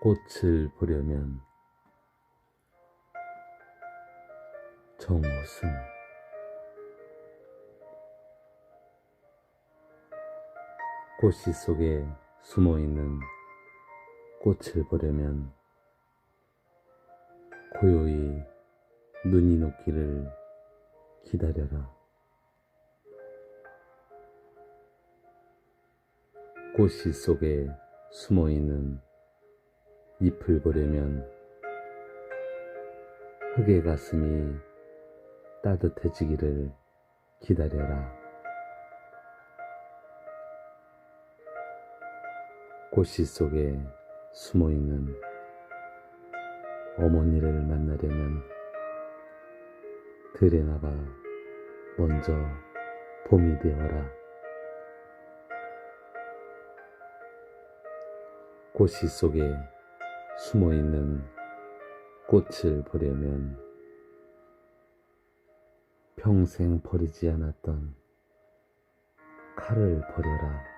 꽃을 보려면 정우승 꽃씨 속에 숨어 있는 꽃을 보려면 고요히 눈이 녹기를 기다려라. 꽃씨 속에 숨어 있는 잎을 보려면 흙의 가슴이 따뜻해지기를 기다려라. 꽃씨 속에 숨어 있는 어머니를 만나려면 들에 나가 먼저 봄이 되어라. 꽃씨 속에 숨어 있는 꽃을 보려면 평생 버리지 않았던 칼을 버려라.